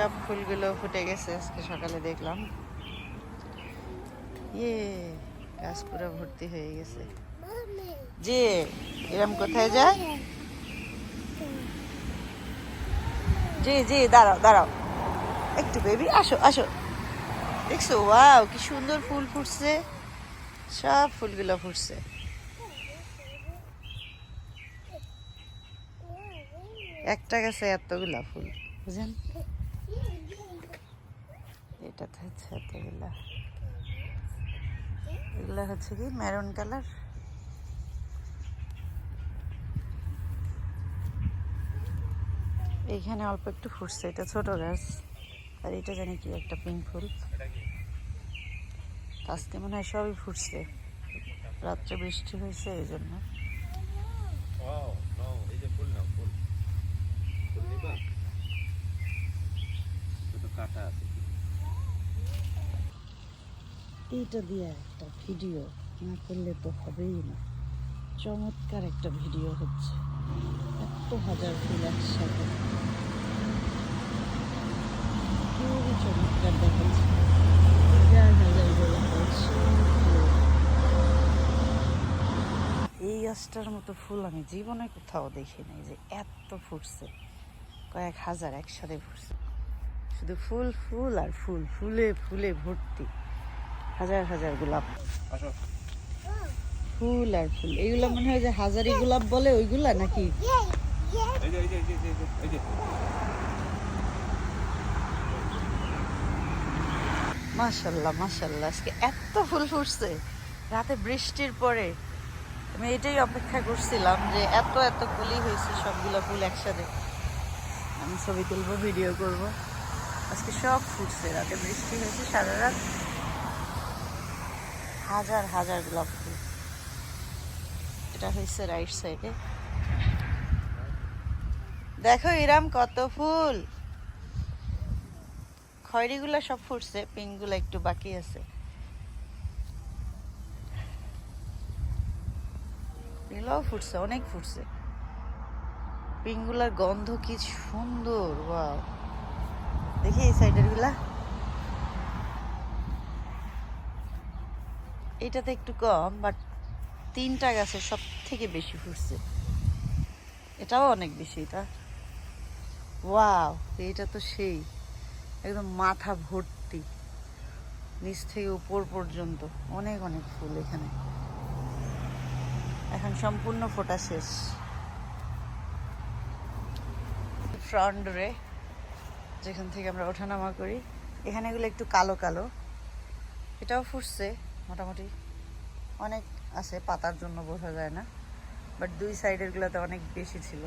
সব ফুলগুলো ফুটে গেছে, আজকে সকালে দেখলাম। ইয়ে গাছ পুরো ভর্তি হয়ে গেছে। যে এরম কোথায় যায়? জি জি, দাঁড়াও দাঁড়াও। একটু বেবি আসো আসো। দেখছ? ওয়াও কি সুন্দর ফুল ফুটছে। সব ফুলগুলো ফুটছে। একটা গাছে এতগুলা ফুল, বুঝেন? এটাতে হচ্ছে এগুলা। হচ্ছে কি? মেরুন কালার এইখানে অল্প একটু ফুটছে, এটা ছোট গাছ। আর এটা জানি কি একটা পিঙ্ক ফুল। আজকে মনে হয় সবই ফুটছে। রাত্রে বৃষ্টি হয়েছে, এই জন্য। কাটা আছে। এইটা দিয়ে একটা ভিডিও না করলে তো হবেই না। চমৎকার একটা ভিডিও হচ্ছে। এত হাজার ফুল একসাথে। খুবই চমৎকার দেখাচ্ছে। এই গাছটার মতো ফুল আমি জীবনে কোথাও দেখি নাই যে এত ফুটছে। কয়েক হাজার একসাথে ফুটছে। শুধু ফুল ফুল আর ফুল, ফুলে ফুলে ভর্তি। হাজার হাজার গোলাপ। ফুল আর ফুল। এইগুলো মনে হয় যে হাজারি গোলাপ বলে ওইগুলা নাকি? মাশাল্লাহ মাশাল্লাহ আজকে এত ফুল ফুটছে। রাতে বৃষ্টির পরে। আমি এটাই অপেক্ষা করছিলাম যে এত এত ফুলই হয়েছে সবগুলো ফুল একসাথে। আমি ছবি তুলবো ভিডিও করব। আজকে সব ফুটছে রাতে বৃষ্টি হয়েছে সারা রাত। হাজার হাজার গোলাপ ফুল। এটা হয়েছে রাইট সাইডে। দেখো ইরাম কত ফুল। খয়েরিগুলো সব ফুটছে, পিঙ্কগুলো একটু বাকি আছে। ফুটছে, অনেক ফুটছে। পিঙ্কগুলার গন্ধ কি সুন্দর, ওয়াও। দেখি এই সাইডেরগুলা এটাতে একটু কম বাট তিনটা গাছে সব থেকে বেশি ফুটছে। এটাও অনেক বেশি, এটা? ওয়াও এটা তো সেই, একদম মাথা ভর্তি, নিচ থেকে উপর পর্যন্ত, অনেক অনেক ফুল এখানে। এখন সম্পূর্ণ ফোটা শেষ। ফ্রন্ট ডোরে যেখান থেকে আমরা ওঠানামা করি, এখানে এগুলো একটু কালো কালো, এটাও ফুটছে। মোটামুটি অনেক আছে, পাতার জন্য বোঝা যায় না বাট দুই সাইডের গুলোতে অনেক বেশি ছিল।